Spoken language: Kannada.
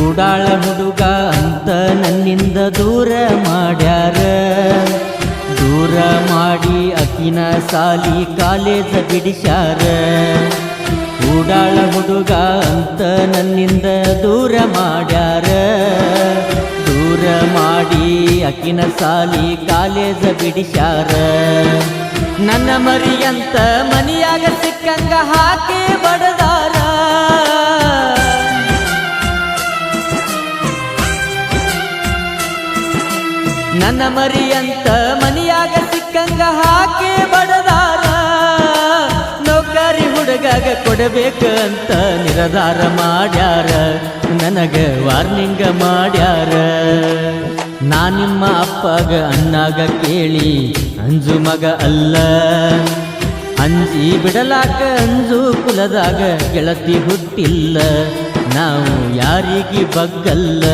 ಉಡಾಳ ಹುಡುಗ ಅಂತ ನನ್ನಿಂದ ದೂರ ಮಾಡ್ಯಾರ. ದೂರ ಮಾಡಿ ಅಕಿನ ಸಾಲಿ ಕಾಲೇಜ ಬಿಡಿಸ್ಯಾರ. ಕೂಡಾಳ ಹುಡುಗ ಅಂತ ನನ್ನಿಂದ ದೂರ ಮಾಡ್ಯಾರ. ದೂರ ಮಾಡಿ ಅಕಿನ ಸಾಲಿ ಕಾಲೇಜ ಬಿಡಿಸ್ಯಾರ. ನನ್ನ ಮರಿಯಂತ ಮನಿಯಾಗ ಸಿಕ್ಕಂಗ ಹಾಕಿ ಬಡದಾರ. ನನ್ನ ಮರಿಯಂತ ಮನಿಯಾಗ ಸಿಕ್ಕಂಗ ಹಾಕಿ ಬಡದಾರ. ನೌಕರಿ ಹುಡುಗಾಗ ಅಂತ ನಿರ್ಧಾರ ಮಾಡ್ಯಾರ. ನನಗ ವಾರ್ನಿಂಗ ಮಾಡ್ಯಾರ. ನಾ ನಿಮ್ಮ ಅಪ್ಪಗ ಅಣ್ಣಾಗ ಕೇಳಿ, ಅಂಜು ಮಗ ಅಲ್ಲ. ಅಂಜಿ ಬಿಡಲಾಕ ಅಂಜು ಕುಲದಾಗ ಗೆಳತಿ ಹುಟ್ಟಿಲ್ಲ. ನಾವು ಯಾರಿಗೆ ಬಗ್ಗಲ್ಲ.